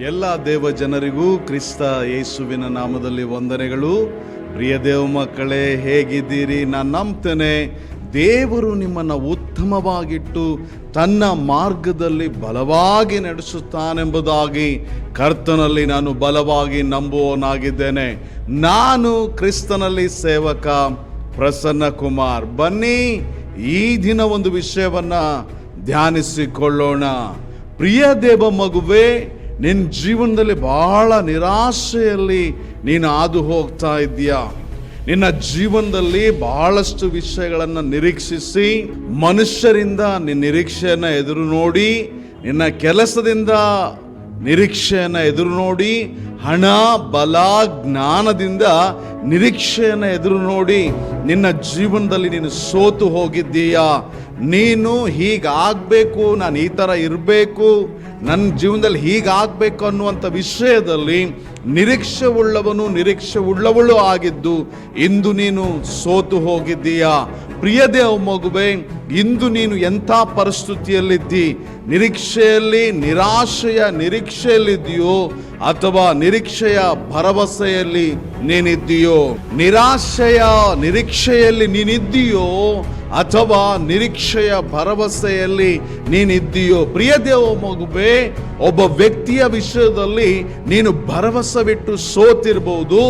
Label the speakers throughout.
Speaker 1: ಎಲ್ಲ ದೇವ ಜನರಿಗೂ ಕ್ರಿಸ್ತ ಯೇಸುವಿನ ನಾಮದಲ್ಲಿ ವಂದನೆಗಳು. ಪ್ರಿಯ ದೇವ ಮಕ್ಕಳೇ, ಹೇಗಿದ್ದೀರಿ? ನಾನು ನಂಬ್ತೇನೆ. ದೇವರು ನಿಮ್ಮನ್ನು ಉತ್ತಮವಾಗಿಟ್ಟು ತನ್ನ ಮಾರ್ಗದಲ್ಲಿ ಬಲವಾಗಿ ನಡೆಸುತ್ತಾನೆಂಬುದಾಗಿ ಕರ್ತನಲ್ಲಿ ನಾನು ಬಲವಾಗಿ ನಂಬುವವನಾಗಿದ್ದೇನೆ. ನಾನು ಕ್ರಿಸ್ತನಲ್ಲಿ ಸೇವಕ ಪ್ರಸನ್ನ ಕುಮಾರ್ ಬನ್ನಿ, ಈ ದಿನ ಒಂದು ವಿಷಯವನ್ನು ಧ್ಯಾನಿಸಿಕೊಳ್ಳೋಣ. ಪ್ರಿಯ ದೇವ ಮಗುವೆ ನಿನ್ನ ಜೀವನದಲ್ಲಿ ಬಹಳ ನಿರಾಶೆಯಲ್ಲಿ ನೀನು ಹಾದು ಹೋಗ್ತಾ ಇದ್ದೀಯಾ? ನಿನ್ನ ಜೀವನದಲ್ಲಿ ಬಹಳಷ್ಟು ವಿಷಯಗಳನ್ನು ನಿರೀಕ್ಷಿಸಿ, ಮನುಷ್ಯರಿಂದ ನಿನ್ನ ನಿರೀಕ್ಷೆಯನ್ನು ಎದುರು ನೋಡಿ, ನಿನ್ನ ಕೆಲಸದಿಂದ ನಿರೀಕ್ಷೆಯನ್ನು ಎದುರು ನೋಡಿ, ಹಣ, ಬಲ, ಜ್ಞಾನದಿಂದ ನಿರೀಕ್ಷೆಯನ್ನು ಎದುರು ನೋಡಿ ನಿನ್ನ ಜೀವನದಲ್ಲಿ ನೀನು ಸೋತು ಹೋಗಿದ್ದೀಯಾ? ನೀನು ಹೀಗಾಗಬೇಕು, ನಾನು ಈ ಥರ ಇರಬೇಕು ನನ್ನ ಜೀವನದಲ್ಲಿ ಹೀಗಾಗಬೇಕು ಅನ್ನುವಂಥ ವಿಷಯದಲ್ಲಿ ನಿರೀಕ್ಷೆ ಉಳ್ಳವನು ನಿರೀಕ್ಷೆ ಉಳ್ಳವಳು ಆಗಿದ್ದು, ಇಂದು ನೀನು ಸೋತು ಹೋಗಿದ್ದೀಯಾ? ಪ್ರಿಯ ದೇವ ಮಗುವೆ, ಇಂದು ನೀನು ಎಂಥ ಪರಿಸ್ಥಿತಿಯಲ್ಲಿದ್ದಿ? ನಿರೀಕ್ಷೆಯಲ್ಲಿ, ನಿರಾಶೆಯ ನಿರೀಕ್ಷೆಯಲ್ಲಿದ್ದೀಯೋ ಅಥವಾ ನಿರೀಕ್ಷೆಯ ಭರವಸೆಯಲ್ಲಿ ನೀನಿದ್ದೀಯೋ? ನಿರಾಶೆಯ ನಿರೀಕ್ಷೆಯಲ್ಲಿ ನೀನಿದ್ದೀಯೋ? ಅಥವಾ ನಿರೀಕ್ಷೆಯ ಭರವಸೆಯಲ್ಲಿ ನೀನಿದ್ದೀಯೋ? ಪ್ರಿಯ ದೇವ ಮಗುವೆ, ಒಬ್ಬ ವ್ಯಕ್ತಿಯ ವಿಷಯದಲ್ಲಿ ನೀನು ಭರವಸೆ ಬಿಟ್ಟು ಸೋತಿರ್ಬೋದು,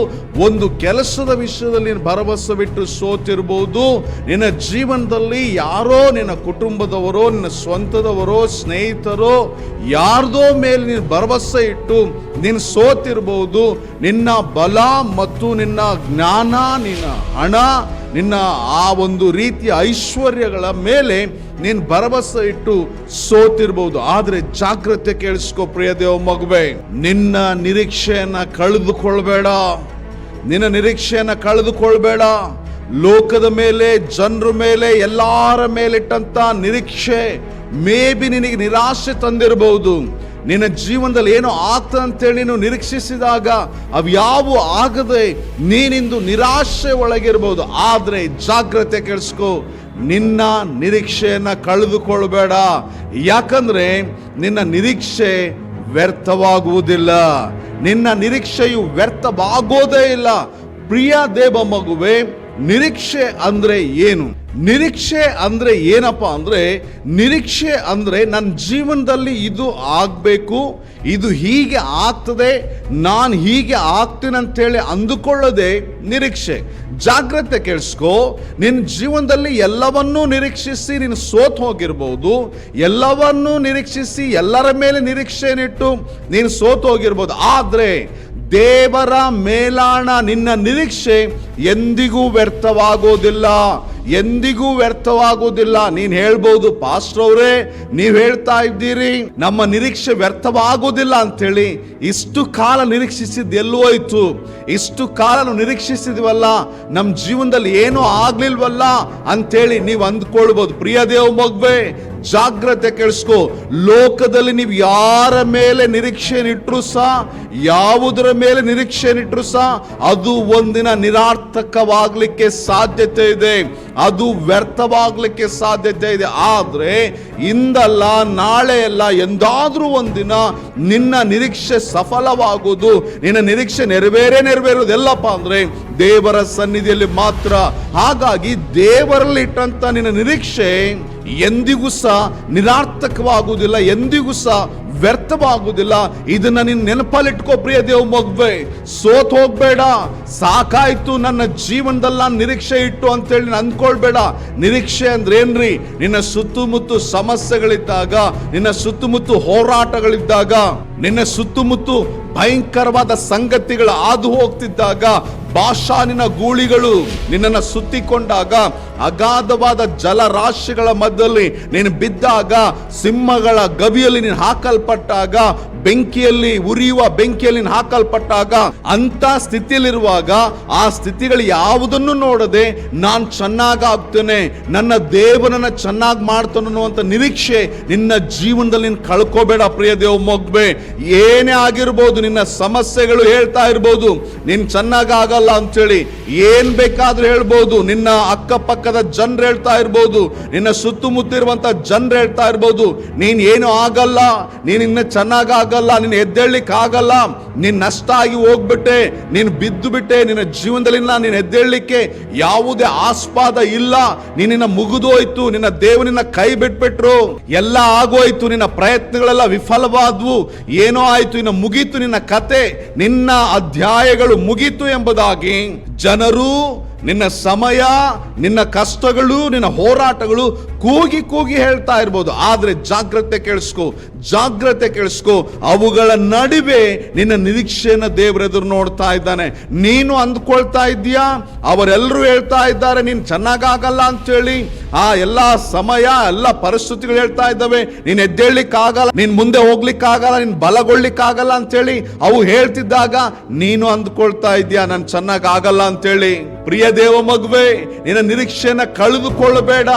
Speaker 1: ಒಂದು ಕೆಲಸದ ವಿಷಯದಲ್ಲಿ ನೀನು ಭರವಸೆ ಬಿಟ್ಟು ಸೋತಿರ್ಬೋದು, ನಿನ್ನ ಜೀವನದಲ್ಲಿ ಯಾರೋ ನಿನ್ನ ಕುಟುಂಬದವರೋ, ನಿನ್ನ ಸ್ವಂತದವರೋ, ಸ್ನೇಹಿತರೋ, ಯಾರ್ದೋ ಮೇಲೆ ನೀನು ಭರವಸೆ ಇಟ್ಟು ನೀನು ಸೋತಿರ್ಬೋದು, ನಿನ್ನ ಬಲ ಮತ್ತು ನಿನ್ನ ಜ್ಞಾನ, ನಿನ್ನ ಹಣ ನಿನ್ನ ಆ ಒಂದು ರೀತಿಯ ಐಶ್ವರ್ಯಗಳ ಮೇಲೆ ನೀನು ಭರವಸೆ ಇಟ್ಟು ಸೋತಿರ್ಬೋದು. ಆದರೆ ಜಾಗ್ರತೆ ಕೇಳಿಸ್ಕೋ ಪ್ರಿಯ ದೇವ ಮಗುವೆ. ನಿನ್ನ ನಿರೀಕ್ಷೆಯನ್ನ ಕಳೆದುಕೊಳ್ಬೇಡ. ನಿನ್ನ ನಿರೀಕ್ಷೆಯನ್ನ ಕಳೆದುಕೊಳ್ಬೇಡ. ಲೋಕದ ಮೇಲೆ, ಜನರ ಮೇಲೆ, ಎಲ್ಲರ ಮೇಲಿಟ್ಟಂತ ನಿರೀಕ್ಷೆ ಮೇ ಬಿ ನಿನಗೆ ನಿರಾಶೆ ತಂದಿರಬಹುದು ನಿನ್ನ ಜೀವನದಲ್ಲಿ ಏನೋ ಆಗ್ತದೆ ಅಂತೇಳಿ ನೀನು ನಿರೀಕ್ಷಿಸಿದಾಗ ಅವ್ಯಾವು ಆಗದೆ ನೀನಿಂದು ನಿರಾಶೆ ಒಳಗಿರ್ಬೋದು. ಆದರೆ ಜಾಗ್ರತೆ ಕೆಡಿಸ್ಕೋ ನಿನ್ನ ನಿರೀಕ್ಷೆಯನ್ನು ಕಳೆದುಕೊಳ್ಬೇಡ. ಯಾಕಂದರೆ ನಿನ್ನ ನಿರೀಕ್ಷೆ ವ್ಯರ್ಥವಾಗುವುದಿಲ್ಲ. ನಿನ್ನ ನಿರೀಕ್ಷೆಯು ವ್ಯರ್ಥವಾಗೋದೇ ಇಲ್ಲ. ಪ್ರಿಯ ದೇವ ಮಗುವೆ, ನಿರೀಕ್ಷೆ ಅಂದರೆ ಏನು? ನಿರೀಕ್ಷೆ ಅಂದರೆ ಏನಪ್ಪ ಅಂದರೆ, ನಿರೀಕ್ಷೆ ಅಂದರೆ ನನ್ನ ಜೀವನದಲ್ಲಿ ಇದು ಆಗಬೇಕು, ಇದು ಹೀಗೆ ಆಗ್ತದೆ, ನಾನು ಹೀಗೆ ಆಗ್ತೀನಿ ಅಂತೇಳಿ ಅಂದುಕೊಳ್ಳದೆ ನಿರೀಕ್ಷೆ. ಜಾಗ್ರತೆ ಕೇಳಿಸ್ಕೋ ನಿನ್ನ ಜೀವನದಲ್ಲಿ ಎಲ್ಲವನ್ನೂ ನಿರೀಕ್ಷಿಸಿ ನೀನು ಸೋತು ಹೋಗಿರ್ಬೋದು, ಎಲ್ಲವನ್ನೂ ನಿರೀಕ್ಷಿಸಿ ಎಲ್ಲರ ಮೇಲೆ ನಿರೀಕ್ಷೆನಿಟ್ಟು ನೀನು ಸೋತ್ ಹೋಗಿರ್ಬೋದು. ಆದರೆ ದೇವರ ಮೇಲಾಣ ನಿನ್ನ ನಿರೀಕ್ಷೆ ಎಂದಿಗೂ ವ್ಯರ್ಥವಾಗೋದಿಲ್ಲ, ಎಂದಿಗೂ ವ್ಯರ್ಥವಾಗುವುದಿಲ್ಲ ನೀನ್ ಹೇಳ್ಬೋದು, ಪಾಸ್ಟರ್ ಅವರೇ, ನೀವು ಹೇಳ್ತಾ ಇದ್ದೀರಿ, ನಮ್ಮ ನಿರೀಕ್ಷೆ ವ್ಯರ್ಥವಾಗುವುದಿಲ್ಲ ಅಂತೇಳಿ. ಇಷ್ಟು ಕಾಲ ನಿರೀಕ್ಷಿಸಿದ್ದು ಎಲ್ಲೋಯ್ತು ಇಷ್ಟು ಕಾಲ ನಿರೀಕ್ಷಿಸಿದ್ವಲ್ಲ ನಮ್ಮ ಜೀವನದಲ್ಲಿ ಏನೂ ಆಗ್ಲಿಲ್ವಲ್ಲ ಅಂತೇಳಿ ನೀವು ಅಂದ್ಕೊಳ್ಬೋದು. ಪ್ರಿಯ ದೇವ ಮಗ್ವೆ, ಜಾಗ್ರತೆ ಕೇಳಿಸ್ಕೋ ಲೋಕದಲ್ಲಿ ನೀವು ಯಾರ ಮೇಲೆ ನಿರೀಕ್ಷೆ ಇಟ್ಟರು ಸಹ ಯಾವುದರ ಮೇಲೆ ನಿರೀಕ್ಷೆ ಇಟ್ಟರು ಸಹ ಅದು ಒಂದಿನ ನಿರಾರ್ಥಕವಾಗ್ಲಿಕ್ಕೆ ಸಾಧ್ಯತೆ ಇದೆ. ಅದು ವ್ಯರ್ಥವಾಗಲಿಕ್ಕೆ ಸಾಧ್ಯತೆ ಇದೆ. ಆದರೆ ಇಂದಲ್ಲ ನಾಳೆ ಅಲ್ಲ ಎಂದಾದರೂ ಒಂದಿನ ನಿನ್ನ ನಿರೀಕ್ಷೆ ಸಫಲವಾಗುವುದು ನಿನ್ನ ನಿರೀಕ್ಷೆ ನೆರವೇರೇ ಎಲ್ಲಪ್ಪ ಅಂದ್ರೆ ದೇವರ ಸನ್ನಿಧಿಯಲ್ಲಿ ಮಾತ್ರ. ಹಾಗಾಗಿ ದೇವರಲ್ಲಿ ಇಟ್ಟಂಥ ನಿನ್ನ ನಿರೀಕ್ಷೆ ಎಂದಿಗೂ ಸಹ ನಿರಾರ್ಥಕವಾಗುವುದಿಲ್ಲ, ಎಂದಿಗೂ ಸಹ ವ್ಯರ್ಥವಾಗುವುದಿಲ್ಲ. ಇದನ್ನ ನೀನು ನೆನಪಲ್ಲಿಟ್ಕೋ ಪ್ರಿಯ ದೇವ್ ಮಗ್ವೆ. ಸೋತ್ ಹೋಗ್ಬೇಡ. ಸಾಕಾಯ್ತು, ನನ್ನ ಜೀವನದಲ್ಲ ನಿರೀಕ್ಷೆ ಇಟ್ಟು ಅಂತೇಳಿ ನಾನು ಅಂದ್ಕೊಳ್ಬೇಡ. ನಿರೀಕ್ಷೆ ಅಂದ್ರೆ ಏನ್ರಿ ನಿನ್ನ ಸುತ್ತಮುತ್ತು ಸಮಸ್ಯೆಗಳಿದ್ದಾಗ, ನಿನ್ನ ಸುತ್ತಮುತ್ತು ಹೋರಾಟಗಳಿದ್ದಾಗ, ನಿನ್ನ ಸುತ್ತಮುತ್ತು ಭಯಂಕರವಾದ ಸಂಗತಿಗಳು ಹಾದು ಹೋಗ್ತಿದ್ದಾಗ ಭಾಷಾನಿನ ಗೂಳಿಗಳು ನಿನ್ನನ್ನು ಸುತ್ತಿಕೊಂಡಾಗ ಅಗಾಧವಾದ ಜಲರಾಶಿಗಳ ಮಧ್ಯದಲ್ಲಿ ನೀನು ಬಿದ್ದಾಗ, ಸಿಂಹಗಳ ಗವಿಯಲ್ಲಿ ನೀನು ಹಾಕಲ್ಪಟ್ಟಾಗ, ಬೆಂಕಿಯಲ್ಲಿ ಉರಿಯುವ ಬೆಂಕಿಯಲ್ಲಿ ಹಾಕಲ್ಪಟ್ಟಾಗ, ಅಂತ ಸ್ಥಿತಿಯಲ್ಲಿರುವಾಗ ಆ ಸ್ಥಿತಿಗಳು ಯಾವುದನ್ನು ನೋಡದೆ ನಾನು ಚೆನ್ನಾಗಾಗ್ತೇನೆ ನನ್ನ ದೇವನನ್ನ ಚೆನ್ನಾಗಿ ಮಾಡ್ತಾನೆ ಅನ್ನುವಂಥ ನಿರೀಕ್ಷೆ ನಿನ್ನ ಜೀವನದಲ್ಲಿ ನೀನು ಕಳ್ಕೋಬೇಡ ಪ್ರಿಯ ದೇವ್ ಮೊಗ್ಬೆ. ಏನೇ ಆಗಿರ್ಬೋದು ನಿನ್ನ ಸಮಸ್ಯೆಗಳು ಹೇಳ್ತಾ ಇರ್ಬೋದು, ನೀನು ಚೆನ್ನಾಗಿ ಆಗಲ್ಲ ಅಂತೇಳಿ ಏನ್ ಬೇಕಾದ್ರೂ ಹೇಳ್ಬೋದು, ನಿನ್ನ ಅಕ್ಕಪಕ್ಕದ ಅಕ್ಕಪಕ್ಕದ ಜನರು ಹೇಳ್ತಾ ಇರ್ಬೋದು, ನಿನ್ನ ಸುತ್ತಮುತ್ತಿರುವಂಥ ಜನರು ಹೇಳ್ತಾ ಇರ್ಬೋದು, ನೀನ್ ಏನು ಆಗಲ್ಲ, ನೀನ್ ಚೆನ್ನಾಗಿ ಚೆನ್ನಾಗಾಗಲ್ಲ ನೀನು ಎದ್ದೇಳಲಿಕ್ಕೆ ಆಗಲ್ಲ, ನೀನ್ ನಷ್ಟ ಆಗಿ ಹೋಗ್ಬಿಟ್ಟೆ, ನೀನ್ ಬಿದ್ದು ಬಿಟ್ಟೆ, ನಿನ್ನ ಜೀವನದಲ್ಲಿ ನೀನ್ ಎದ್ದೇಳಲಿಕ್ಕೆ ಯಾವುದೇ ಆಸ್ಪಾದ ಇಲ್ಲ ನಿನ್ನ ಮುಗಿದೋಯ್ತು, ನಿನ್ನ ದೇವನಿನ್ನ ಕೈ ಬಿಟ್ಬಿಟ್ರು, ಎಲ್ಲ ಆಗೋಯ್ತು, ನಿನ್ನ ಪ್ರಯತ್ನಗಳೆಲ್ಲ ವಿಫಲವಾದ್ವು, ಏನೋ ಆಯ್ತು, ಇನ್ನು ಮುಗೀತು ನಿನ್ನ ಕತೆ, ನಿನ್ನ ಅಧ್ಯಾಯಗಳು ಮುಗೀತು ಎಂಬುದಾಗಿ ಜನರು ನಿನ್ನ ಸಮಯ ನಿನ್ನ ಕಷ್ಟಗಳು ನಿನ್ನ ಹೋರಾಟಗಳು ಕೂಗಿ ಕೂಗಿ ಹೇಳ್ತಾ ಇರ್ಬೋದು. ಆದರೆ ಜಾಗ್ರತೆ ಕೇಳಿಸ್ಕೊ. ಜಾಗ್ರತೆ ಕೇಳಿಸ್ಕೊ. ಅವುಗಳ ನಡುವೆ ನಿನ್ನ ನಿರೀಕ್ಷೆನ ದೇವರೆದುರು ನೋಡ್ತಾ ಇದ್ದಾನೆ. ನೀನು ಅಂದ್ಕೊಳ್ತಾ ಇದ್ದೀಯಾ? ಅವರೆಲ್ಲರೂ ಹೇಳ್ತಾ ಇದ್ದಾರೆ, ನೀನು ಚೆನ್ನಾಗಾಗಲ್ಲ ಅಂತೇಳಿ. ಆ ಎಲ್ಲ ಸಮಯ, ಎಲ್ಲ ಪರಿಸ್ಥಿತಿಗಳು ಹೇಳ್ತಾ ಇದ್ದಾವೆ. ನೀನ್ ಎದ್ದೇಳ್ಲಿಕ್ಕಾಗಲ್ಲ, ನೀನ್ ಮುಂದೆ ಹೋಗ್ಲಿಕ್ಕಾಗಲ್ಲ, ನೀನ್ ಬಲಗೊಳ್ಳಿಕ್ಕಾಗಲ್ಲ ಅಂತೇಳಿ ಅವು ಹೇಳ್ತಿದ್ದಾಗ, ನೀನು ಅಂದ್ಕೊಳ್ತಾ ಇದೀಯಾ ನಾನು ಚೆನ್ನಾಗಾಗಲ್ಲ ಅಂತೇಳಿ. ಪ್ರಿಯ ದೇವ ಮಗುವೆ, ನಿನ್ನ ನಿರೀಕ್ಷೆಯನ್ನ ಕಳೆದುಕೊಳ್ಳಬೇಡ.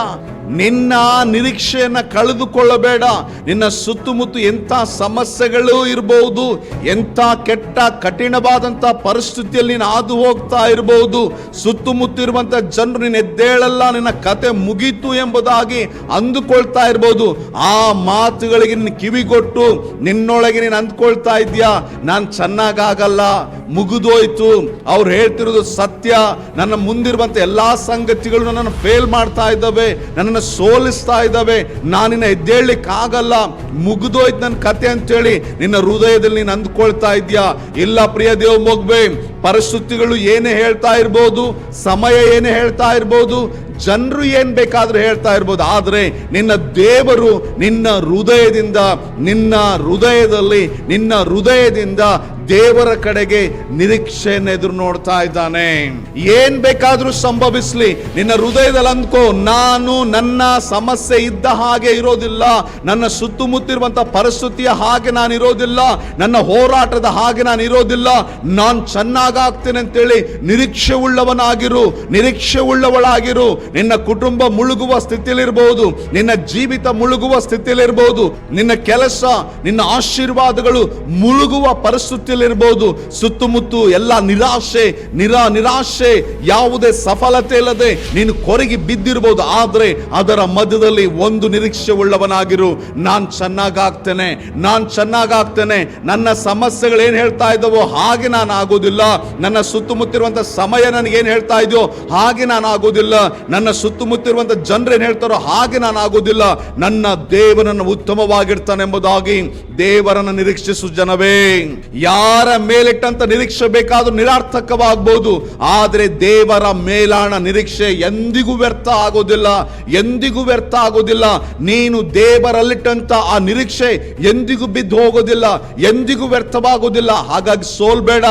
Speaker 1: ನಿನ್ನ ನಿರೀಕ್ಷೆಯನ್ನು ಕಳೆದುಕೊಳ್ಳಬೇಡ. ನಿನ್ನ ಸುತ್ತಮುತ್ತ ಎಂಥ ಸಮಸ್ಯೆಗಳು ಇರಬಹುದು ಎಂಥ ಕೆಟ್ಟ, ಕಠಿಣವಾದಂಥ ಪರಿಸ್ಥಿತಿಯಲ್ಲಿ ನೀನು ಹಾದು ಹೋಗ್ತಾ ಇರಬಹುದು ಸುತ್ತಮುತ್ತ ಇರುವಂಥ ಜನರು ನಿನ್ನ ಎದ್ದೇಳಲ್ಲ, ನಿನ್ನ ಕತೆ ಮುಗೀತು ಎಂಬುದಾಗಿ ಅಂದುಕೊಳ್ತಾ ಇರ್ಬೋದು. ಆ ಮಾತುಗಳಿಗೆ ನಿನ್ನ ಕಿವಿಗೊಟ್ಟು ನಿನ್ನೊಳಗೆ ನೀನು ಅಂದ್ಕೊಳ್ತಾ ಇದೆಯಾ ನಾನು ಚೆನ್ನಾಗಾಗಲ್ಲ, ಮುಗಿದೋಯ್ತು. ಅವ್ರು ಹೇಳ್ತಿರೋದು ಸತ್ಯ. ನನ್ನ ಮುಂದಿರುವಂಥ ಎಲ್ಲ ಸಂಗತಿಗಳು ನನ್ನನ್ನು ಫೇಲ್ ಮಾಡ್ತಾ ಇದ್ದಾವೆ. ನನ್ನನ್ನು ಸೋಲಿಸ್ತಾ ಇದ್ದಾವೆ. ನಾನಿನ್ನ ಎದ್ದೇಳ್ಲಿಕ್ಕೆ ಆಗಲ್ಲ ಮುಗಿದೋಯ್ತು ನನ್ನ ಕತೆ ಅಂತೇಳಿ ನಿನ್ನ ಹೃದಯದಲ್ಲಿ ನೀನು ಅಂದ್ಕೊಳ್ತಾ ಇದೆಯಾ? ಇಲ್ಲ ಪ್ರಿಯ ದೇವ್ ಮೊಗ್ಬೆ, ಪರಿಸ್ಥಿತಿಗಳು ಏನೇ ಹೇಳ್ತಾ ಇರ್ಬೋದು, ಸಮಯ ಏನೇ ಹೇಳ್ತಾ ಇರ್ಬೋದು ಜನರು ಏನ್ ಬೇಕಾದ್ರೂ ಹೇಳ್ತಾ ಇರ್ಬೋದು. ಆದ್ರೆ ನಿನ್ನ ದೇವರು ನಿನ್ನ ಹೃದಯದಿಂದ, ನಿನ್ನ ಹೃದಯದಲ್ಲಿ, ನಿನ್ನ ಹೃದಯದಿಂದ ದೇವರ ಕಡೆಗೆ ನಿರೀಕ್ಷೆಯನ್ನು ಎದುರು ನೋಡ್ತಾ ಇದ್ದಾನೆ. ಏನ್ ಬೇಕಾದ್ರೂ ಸಂಭವಿಸ್ಲಿ. ನಿನ್ನ ಹೃದಯದಲ್ಲಿ ಅಂದ್ಕೋ, ನಾನು ನನ್ನ ಸಮಸ್ಯೆ ಇದ್ದ ಹಾಗೆ ಇರೋದಿಲ್ಲ. ನನ್ನ ಸುತ್ತಮುತ್ತಿರುವಂತ ಪರಿಸ್ಥಿತಿಯ ಹಾಗೆ ನಾನು ಇರೋದಿಲ್ಲ. ನನ್ನ ಹೋರಾಟದ ಹಾಗೆ ನಾನು ಇರೋದಿಲ್ಲ. ನಾನು ಚೆನ್ನಾಗಾಗ್ತೇನೆ ಅಂತೇಳಿ ನಿರೀಕ್ಷೆ ಉಳ್ಳವನಾಗಿರು ನಿರೀಕ್ಷೆ ಉಳ್ಳವಳಾಗಿರು ನಿನ್ನ ಕುಟುಂಬ ಮುಳುಗುವ ಸ್ಥಿತಿಯಲ್ಲಿರಬಹುದು, ನಿನ್ನ ಜೀವಿತ ಮುಳುಗುವ ಸ್ಥಿತಿಯಲ್ಲಿರಬಹುದು, ನಿನ್ನ ಕೆಲಸ, ನಿನ್ನ ಆಶೀರ್ವಾದಗಳು ಮುಳುಗುವ ಪರಿಸ್ಥಿತಿಯಲ್ಲಿರಬಹುದು. ಸುತ್ತಮುತ್ತ ಎಲ್ಲ ನಿರಾಶೆ, ನಿರಾ ನಿರಾಶೆ, ಯಾವುದೇ ಸಫಲತೆ ಇಲ್ಲದೆ ನೀನು ಕೊರಗಿ ಬಿದ್ದಿರಬಹುದು. ಆದರೆ ಅದರ ಮಧ್ಯದಲ್ಲಿ ಒಂದು ನಿರೀಕ್ಷೆ ಉಳ್ಳವನಾಗಿರು. ನಾನು ಚೆನ್ನಾಗಾಗ್ತೇನೆ ನಾನು ಚೆನ್ನಾಗಾಗ್ತೇನೆ ನನ್ನ ಸಮಸ್ಯೆಗಳು ಏನ್ ಹೇಳ್ತಾ ಇದ್ದವೋ ಹಾಗೆ ನಾನು ಆಗೋದಿಲ್ಲ. ನನ್ನ ಸುತ್ತಮುತ್ತಿರುವಂಥ ಸಮಯ ನನಗೇನು ಹೇಳ್ತಾ ಇದೆಯೋ ಹಾಗೆ ನಾನು ಆಗೋದಿಲ್ಲ. ನನ್ನ ಸುತ್ತಮುತ್ತಿರುವಂತ ಜನರೇನು ಹೇಳ್ತಾರೋ ಹಾಗೆ ನಾನು ಆಗೋದಿಲ್ಲ. ನನ್ನ ದೇವನನ್ನು ಉತ್ತಮವಾಗಿರ್ತಾನೆ ಎಂಬುದಾಗಿ ದೇವರನ್ನು ನಿರೀಕ್ಷಿಸು ಜನವೇ. ಯಾರ ಮೇಲಿಟ್ಟಂತ ನಿರೀಕ್ಷೆ ಬೇಕಾದ್ರೂ ನಿರಾರ್ಥಕವಾಗಬಹುದು ಆದ್ರೆ ದೇವರ ಮೇಲಾಣ ನಿರೀಕ್ಷೆ ಎಂದಿಗೂ ವ್ಯರ್ಥ ಆಗೋದಿಲ್ಲ, ಎಂದಿಗೂ ವ್ಯರ್ಥ ಆಗೋದಿಲ್ಲ. ನೀನು ದೇವರಲ್ಲಿಟ್ಟಂತ ಆ ನಿರೀಕ್ಷೆ ಎಂದಿಗೂ ಬಿದ್ದು ಹೋಗೋದಿಲ್ಲ, ಎಂದಿಗೂ ವ್ಯರ್ಥವಾಗೋದಿಲ್ಲ. ಹಾಗಾಗಿ ಸೋಲ್ಬೇಡ,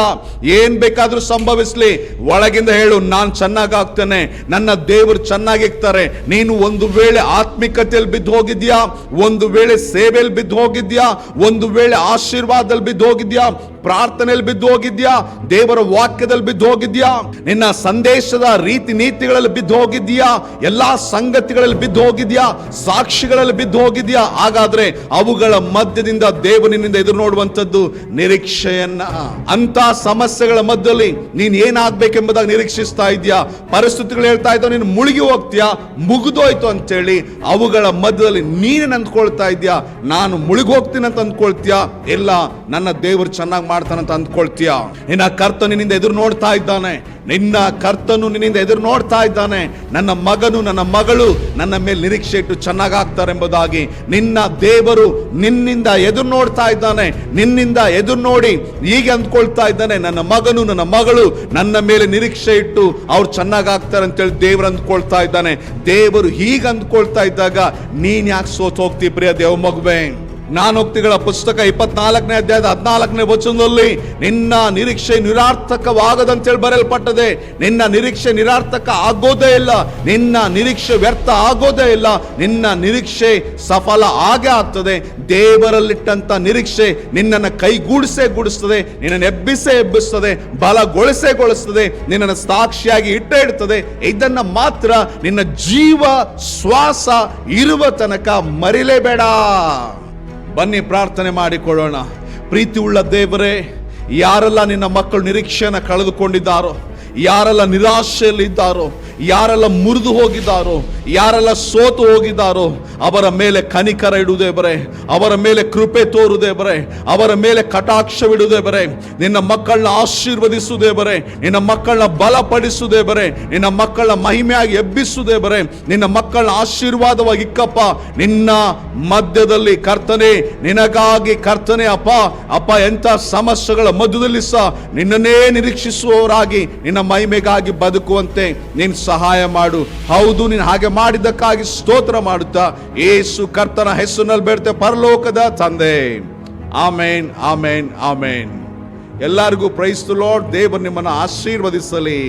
Speaker 1: ಏನ್ ಬೇಕಾದ್ರೂ ಸಂಭವಿಸ್ಲಿ. ಒಳಗಿಂದ ಹೇಳು, ನಾನ್ ಚೆನ್ನಾಗಾಗ್ತೇನೆ ನನ್ನ ದೇವರು ಚೆನ್ನಾಗಿರ್ತಾರೆ ನೀನು ಒಂದು ವೇಳೆ ಆತ್ಮಿಕತೆಯಲ್ಲಿ ಬಿದ್ದು ಹೋಗಿದ್ಯಾ? ಒಂದು ವೇಳೆ ಸೇವೆಯಲ್ಲಿ ಬಿದ್ದು ಹೋಗಿದ್ಯಾ? ಒಂದು ವೇಳೆ ಆಶೀರ್ವಾದದಲ್ಲಿ ಬಿದ್ದು ಹೋಗಿದ್ಯಾ? ಪ್ರಾರ್ಥನೆಯಲ್ಲಿ ಬಿದ್ದು ಹೋಗಿದ್ಯಾ? ದೇವರ ವಾಕ್ಯದಲ್ಲಿ ಬಿದ್ದು ಹೋಗಿದ್ಯಾ? ನಿನ್ನ ಸಂದೇಶದ ರೀತಿ ನೀತಿಗಳಲ್ಲಿ ಬಿದ್ದು ಹೋಗಿದ್ಯಾ? ಎಲ್ಲಾ ಸಂಗತಿಗಳಲ್ಲಿ ಬಿದ್ದು ಹೋಗಿದ್ಯಾ? ಸಾಕ್ಷಿಗಳಲ್ಲಿ ಬಿದ್ದು ಹೋಗಿದ್ಯಾ? ಹಾಗಾದ್ರೆ ಅವುಗಳ ಮಧ್ಯದಿಂದ ದೇವನಿಂದ ಎದುರು ನೋಡುವಂಥದ್ದು ನಿರೀಕ್ಷೆಯನ್ನ. ಅಂತ ಸಮಸ್ಯೆಗಳ ಮಧ್ಯದಲ್ಲಿ ನೀನ್ ಏನಾಗ್ಬೇಕೆಂಬುದಾಗಿ ನಿರೀಕ್ಷಿಸ್ತಾ ಇದ್ಯಾ? ಪರಿಸ್ಥಿತಿಗಳು ಹೇಳ್ತಾ ಇದ್ದಾವೆ, ನೀನು ಮುಳುಗಿ ಹೋಗ್ತೀಯಾ? ಮುಗಿದೋಯ್ತು ಅಂತೇಳಿ ಅವುಗಳ ಮಧ್ಯದಲ್ಲಿ ನೀನು ಅಂದ್ಕೊಳ್ತಾ ಇದ್ಯಾ? ನಾನು ಮುಳುಗಿ ಹೋಗ್ತೀನಿ ಅಂತ ಅಂದ್ಕೊಳ್ತೀಯಾ? ಇಲ್ಲ, ನನ್ನ ದೇವರು ಚೆನ್ನಾಗಿ ಮಾಡ್ತಾನಂತ ಅಂದ್ಕೊಳ್ತೀಯ? ನಿನ್ನ ಕರ್ತ ನಿನ್ನಿಂದ ಎದುರು ನೋಡ್ತಾ ಇದ್ದಾನೆ. ನಿನ್ನ ಕರ್ತನು ನಿನ್ನಿಂದ ಎದುರು ನೋಡ್ತಾ ಇದ್ದಾನೆ. ನನ್ನ ಮಗನು, ನನ್ನ ಮಗಳು ನನ್ನ ಮೇಲೆ ನಿರೀಕ್ಷೆ ಇಟ್ಟು ಚೆನ್ನಾಗಾಗ್ತಾರೆಂಬುದಾಗಿ ನಿನ್ನ ದೇವರು ನಿನ್ನಿಂದ ಎದುರು ನೋಡ್ತಾ ಇದ್ದಾನೆ. ನಿನ್ನಿಂದ ಎದುರು ನೋಡಿ ಹೀಗೆ ಅಂದ್ಕೊಳ್ತಾ ಇದ್ದಾನೆ. ನನ್ನ ಮಗನು, ನನ್ನ ಮಗಳು ನನ್ನ ಮೇಲೆ ನಿರೀಕ್ಷೆ ಇಟ್ಟು ಅವ್ರು ಚೆನ್ನಾಗಾಗ್ತಾರೆ ಅಂತೇಳಿ ದೇವರು ಅಂದ್ಕೊಳ್ತಾ ಇದ್ದಾನೆ. ದೇವರು ಹೀಗೆ ಅಂದ್ಕೊಳ್ತಾ ಇದ್ದಾಗ ನೀನ್ ಯಾಕೆ ಸೋತ್ ಹೋಗ್ತಿ ಪ್ರಿಯ ದೇವ ಮಗುವೆ ನಾನೋಕ್ತಿಗಳ ಪುಸ್ತಕ ಇಪ್ಪತ್ನಾಲ್ಕನೇ ಅಧ್ಯಾಯದ ಹದಿನಾಲ್ಕನೇ ವಚನದಲ್ಲಿ, ನಿನ್ನ ನಿರೀಕ್ಷೆ ನಿರಾರ್ಥಕವಾಗದಂತೇಳಿ ಬರೆಯಲ್ಪಟ್ಟದೆ, ನಿನ್ನ ನಿರೀಕ್ಷೆ ನಿರಾರ್ಥಕ ಆಗೋದೇ ಇಲ್ಲ, ನಿನ್ನ ನಿರೀಕ್ಷೆ ವ್ಯರ್ಥ ಆಗೋದೇ ಇಲ್ಲ, ನಿನ್ನ ನಿರೀಕ್ಷೆ ಸಫಲ ಆಗೇ ಆಗ್ತದೆ, ದೇವರಲ್ಲಿಟ್ಟಂತ ನಿರೀಕ್ಷೆ ನಿನ್ನನ್ನು ಕೈಗೂಡಿಸೇ ಗೂಡಿಸ್ತದೆ ನಿನ್ನನ್ನು ಎಬ್ಬಿಸೇ ಎಬ್ಬಿಸ್ತದೆ ಬಲಗೊಳಿಸೇ ಗೊಳಿಸ್ತದೆ ನಿನ್ನನ್ನು ಸಾಕ್ಷಿಯಾಗಿ ಇಟ್ಟೇ ಇಡ್ತದೆ, ಇದನ್ನು ಮಾತ್ರ ನಿನ್ನ ಜೀವ ಶ್ವಾಸ ಇರುವ ತನಕ ಮರಿಲೇಬೇಡ. ಬನ್ನಿ ಪ್ರಾರ್ಥನೆ ಮಾಡಿಕೊಳ್ಳೋಣ. ಪ್ರೀತಿ ಉಳ್ಳ ದೇವರೇ ಯಾರೆಲ್ಲ ನಿನ್ನ ಮಕ್ಕಳು ನಿರೀಕ್ಷೆಯನ್ನು ಕಳೆದುಕೊಂಡಿದ್ದಾರೋ ಯಾರೆಲ್ಲ ನಿರಾಶೆಯಲ್ಲಿದ್ದಾರೋ, ಯಾರೆಲ್ಲ ಮುರಿದು ಹೋಗಿದ್ದಾರೋ, ಯಾರೆಲ್ಲ ಸೋತು ಹೋಗಿದ್ದಾರೋ, ಅವರ ಮೇಲೆ ಕನಿಕರ ಇಡುವುದೇ ಬರೆ, ಅವರ ಮೇಲೆ ಕೃಪೆ ತೋರುದೇ ಬರೆ, ಅವರ ಮೇಲೆ ಕಟಾಕ್ಷವಿಡುವುದೇ ಬರೆ, ನಿನ್ನ ಮಕ್ಕಳನ್ನ ಆಶೀರ್ವದಿಸುವುದೇ ಬರೆ, ನಿನ್ನ ಮಕ್ಕಳನ್ನ ಬಲಪಡಿಸುವುದೇ ಬರೆ, ನಿನ್ನ ಮಕ್ಕಳನ್ನ ಮಹಿಮೆಯಾಗಿ ಎಬ್ಬಿಸುವುದೇ ಬರೆ, ನಿನ್ನ ಮಕ್ಕಳನ್ನ ಆಶೀರ್ವಾದವಾಗಿ ಇಕ್ಕಪ್ಪ, ನಿನ್ನ ಮಧ್ಯದಲ್ಲಿ ಕರ್ತನೆ, ನಿನಗಾಗಿ ಕರ್ತನೆ, ಅಪ್ಪ ಅಪ್ಪ ಎಂಥ ಸಮಸ್ಯೆಗಳ ಮಧ್ಯದಲ್ಲಿ ಸಹ ನಿನ್ನನ್ನೇ ನಿರೀಕ್ಷಿಸುವವರಾಗಿ, ನಿನ್ನ ಮಹಿಮೆಗಾಗಿ ಬದುಕುವಂತೆ ನೀನು ಸಹಾಯ ಮಾಡು. ಹೌದು, ನೀನು ಹಾಗೆ ಮಾಡಿದ್ದಕ್ಕಾಗಿ ಸ್ತೋತ್ರ ಮಾಡುತ್ತಾ. ಏಸು ಕರ್ತನ ಹೆಸರಿನಲ್ಲಿ ಬೇಡ್ತೆ ಪರಲೋಕದ ತಂದೆ. ಆಮೇನ್ ಆಮೇನ್ ಆಮೇನ್. ಎಲ್ಲರಿಗೂ ಪ್ರೈಸ್ತು ಲಾರ್ಡ್ ದೇವರು ನಿಮ್ಮನ್ನು ಆಶೀರ್ವದಿಸಲಿ.